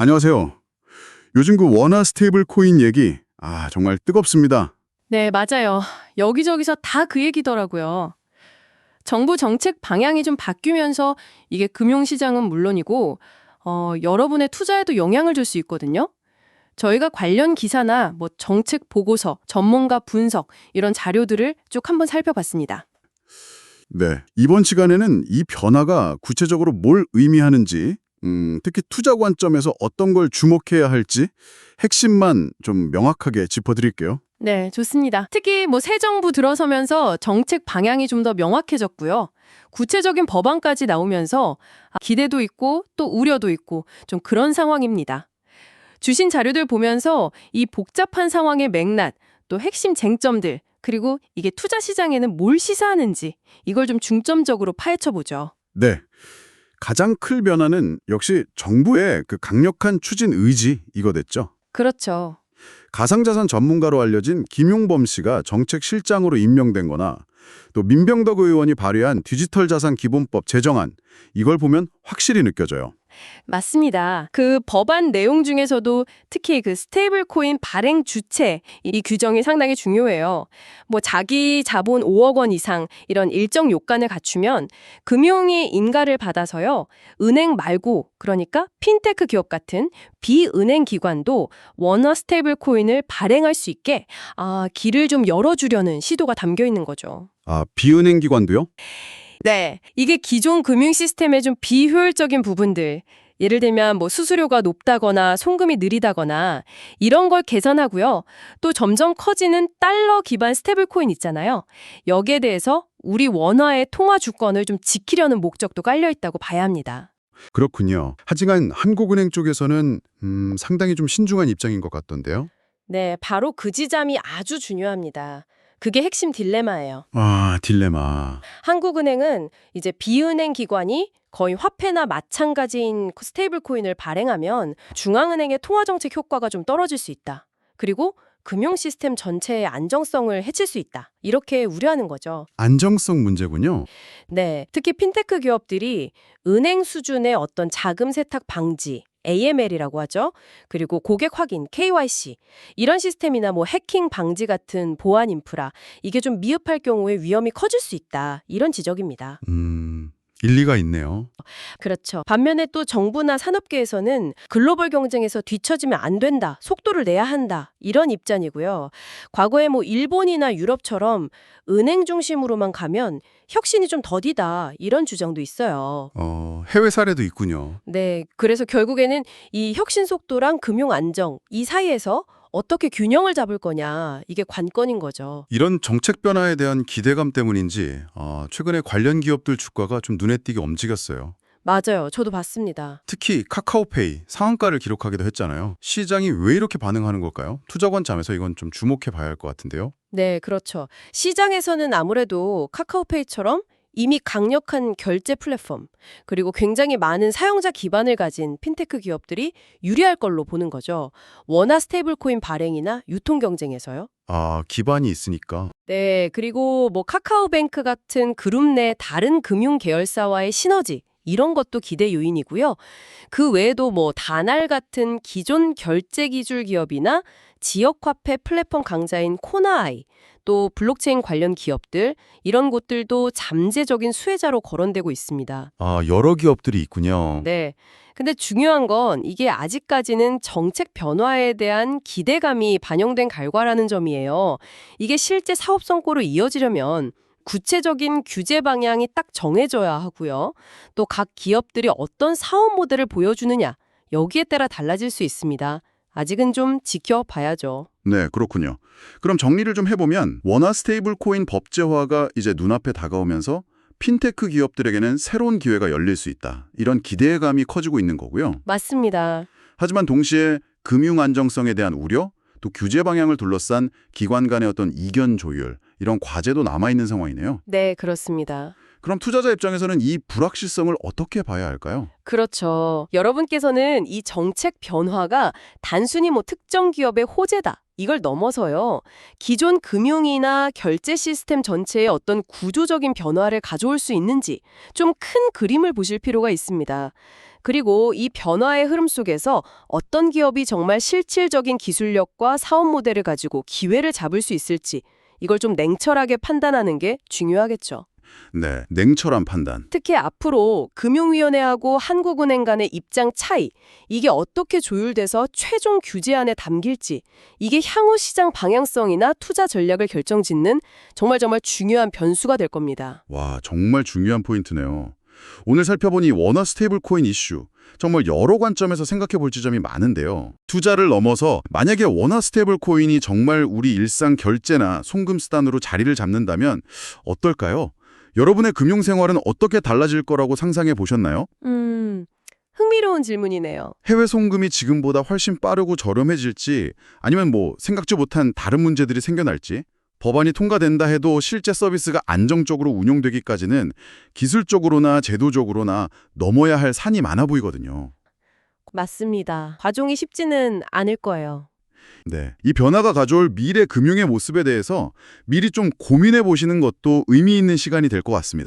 안녕하세요. 요즘 그 원화 스테이블 코인 얘기, 아, 정말 뜨겁습니다. 네, 맞아요. 여기저기서 다 그 얘기더라고요. 정부 정책 방향이 좀 바뀌면서 이게 금융시장은 물론이고, 어, 여러분의 투자에도 영향을 줄 수 있거든요. 저희가 관련 기사나 뭐 정책 보고서, 전문가 분석, 이런 자료들을 쭉 한번 살펴봤습니다. 네. 이번 시간에는 이 변화가 구체적으로 뭘 의미하는지, 음, 특히 투자 관점에서 어떤 걸 주목해야 할지 핵심만 좀 명확하게 짚어드릴게요. 네, 좋습니다. 특히 뭐 새 정부 들어서면서 정책 방향이 좀 더 명확해졌고요. 구체적인 법안까지 나오면서 아, 기대도 있고 또 우려도 있고 좀 그런 상황입니다. 주신 자료들 보면서 이 복잡한 상황의 맥락, 또 핵심 쟁점들, 그리고 이게 투자 시장에는 뭘 시사하는지 이걸 좀 중점적으로 파헤쳐 보죠. 네. 가장 클 변화는 역시 정부의 그 강력한 추진 의지 이거 됐죠. 그렇죠. 가상자산 전문가로 알려진 김용범 씨가 정책실장으로 임명된 거나 또 민병덕 의원이 발의한 디지털 자산 기본법 제정안 이걸 보면 확실히 느껴져요. 맞습니다. 그 법안 내용 중에서도 특히 그 스테이블 코인 발행 주체 이 규정이 상당히 중요해요. 뭐 자기 자본 5억 원 이상 이런 일정 요건을 갖추면 금융위 인가를 받아서요. 은행 말고 그러니까 핀테크 기업 같은 비은행 기관도 원화 스테이블 코인을 발행할 수 있게 아, 길을 좀 열어주려는 시도가 담겨 있는 거죠. 아, 비은행 기관도요? 네. 이게 기존 금융 시스템의 좀 비효율적인 부분들. 예를 들면 뭐 수수료가 높다거나 송금이 느리다거나 이런 걸 개선하고요. 또 점점 커지는 달러 기반 스테이블 코인 있잖아요. 여기에 대해서 우리 원화의 통화 주권을 좀 지키려는 목적도 깔려 있다고 봐야 합니다. 그렇군요. 하지만 한국은행 쪽에서는 음, 상당히 좀 신중한 입장인 것 같던데요. 네, 바로 그 지점이 아주 중요합니다. 그게 핵심 딜레마예요. 아, 딜레마. 한국은행은 이제 비은행 기관이 거의 화폐나 마찬가지인 스테이블 코인을 발행하면 중앙은행의 통화 정책 효과가 좀 떨어질 수 있다. 그리고 금융 시스템 전체의 안정성을 해칠 수 있다. 이렇게 우려하는 거죠. 안정성 문제군요. 네, 특히 핀테크 기업들이 은행 수준의 어떤 자금 세탁 방지 AML이라고 하죠. 그리고 고객 확인 KYC 이런 시스템이나 뭐 해킹 방지 같은 보안 인프라 이게 좀 미흡할 경우에 위험이 커질 수 있다. 이런 지적입니다. 음, 일리가 있네요. 그렇죠. 반면에 또 정부나 산업계에서는 글로벌 경쟁에서 뒤처지면 안 된다. 속도를 내야 한다. 이런 입장이고요. 과거에 뭐 일본이나 유럽처럼 은행 중심으로만 가면 혁신이 좀 더디다. 이런 주장도 있어요. 어, 해외 사례도 있군요. 네. 그래서 결국에는 이 혁신 속도랑 금융 안정 이 사이에서 어떻게 균형을 잡을 거냐. 이게 관건인 거죠. 이런 정책 변화에 대한 기대감 때문인지 어, 최근에 관련 기업들 주가가 좀 눈에 띄게 움직였어요. 맞아요. 저도 봤습니다. 특히 카카오페이 상한가를 기록하기도 했잖아요. 시장이 왜 이렇게 반응하는 걸까요? 투자관 잠에서 이건 좀 주목해 봐야 할 것 같은데요. 네, 그렇죠. 시장에서는 아무래도 카카오페이처럼 이미 강력한 결제 플랫폼, 그리고 굉장히 많은 사용자 기반을 가진 핀테크 기업들이 유리할 걸로 보는 거죠. 원화 스테이블 코인 발행이나 유통 경쟁에서요. 아, 기반이 있으니까. 네, 그리고 뭐 카카오뱅크 같은 그룹 내 다른 금융 계열사와의 시너지, 이런 것도 기대 요인이고요. 그 외에도 뭐 다날 같은 기존 결제 기술 기업이나 지역 화폐 플랫폼 강자인 코나아이, 또 블록체인 관련 기업들 이런 곳들도 잠재적인 수혜자로 거론되고 있습니다. 아, 여러 기업들이 있군요. 네. 근데 중요한 건 이게 아직까지는 정책 변화에 대한 기대감이 반영된 결과라는 점이에요. 이게 실제 사업 성과로 이어지려면 구체적인 규제 방향이 딱 정해져야 하고요. 또 각 기업들이 어떤 사업 모델을 보여주느냐 여기에 따라 달라질 수 있습니다. 아직은 좀 지켜봐야죠. 네, 그렇군요. 그럼 정리를 좀 해보면 원화 스테이블 코인 법제화가 이제 눈앞에 다가오면서 핀테크 기업들에게는 새로운 기회가 열릴 수 있다. 이런 기대감이 커지고 있는 거고요. 맞습니다. 하지만 동시에 금융 안정성에 대한 우려, 또 규제 방향을 둘러싼 기관 간의 어떤 이견 조율, 이런 과제도 남아있는 상황이네요. 네, 그렇습니다. 그럼 투자자 입장에서는 이 불확실성을 어떻게 봐야 할까요? 그렇죠. 여러분께서는 이 정책 변화가 단순히 뭐 특정 기업의 호재다. 이걸 넘어서요. 기존 금융이나 결제 시스템 전체에 어떤 구조적인 변화를 가져올 수 있는지 좀 큰 그림을 보실 필요가 있습니다. 그리고 이 변화의 흐름 속에서 어떤 기업이 정말 실질적인 기술력과 사업 모델을 가지고 기회를 잡을 수 있을지 이걸 좀 냉철하게 판단하는 게 중요하겠죠. 네, 냉철한 판단. 특히 앞으로 금융위원회하고 한국은행 간의 입장 차이, 이게 어떻게 조율돼서 최종 규제안에 담길지, 이게 향후 시장 방향성이나 투자 전략을 결정짓는 정말 정말 중요한 변수가 될 겁니다. 와, 정말 중요한 포인트네요. 오늘 살펴보니 원화 스테이블 코인 이슈. 정말 여러 관점에서 생각해 볼 지점이 많은데요. 투자를 넘어서 만약에 원화 스테이블 코인이 정말 우리 일상 결제나 송금 수단으로 자리를 잡는다면 어떨까요? 여러분의 금융 생활은 어떻게 달라질 거라고 상상해 보셨나요? 음, 흥미로운 질문이네요. 해외 송금이 지금보다 훨씬 빠르고 저렴해질지 아니면 뭐 생각지 못한 다른 문제들이 생겨날지 법안이 통과된다 해도 실제 서비스가 안정적으로 운용되기까지는 기술적으로나 제도적으로나 넘어야 할 산이 많아 보이거든요. 맞습니다. 과정이 쉽지는 않을 거예요. 네. 이 변화가 가져올 미래 금융의 모습에 대해서 미리 좀 고민해 보시는 것도 의미 있는 시간이 될 것 같습니다.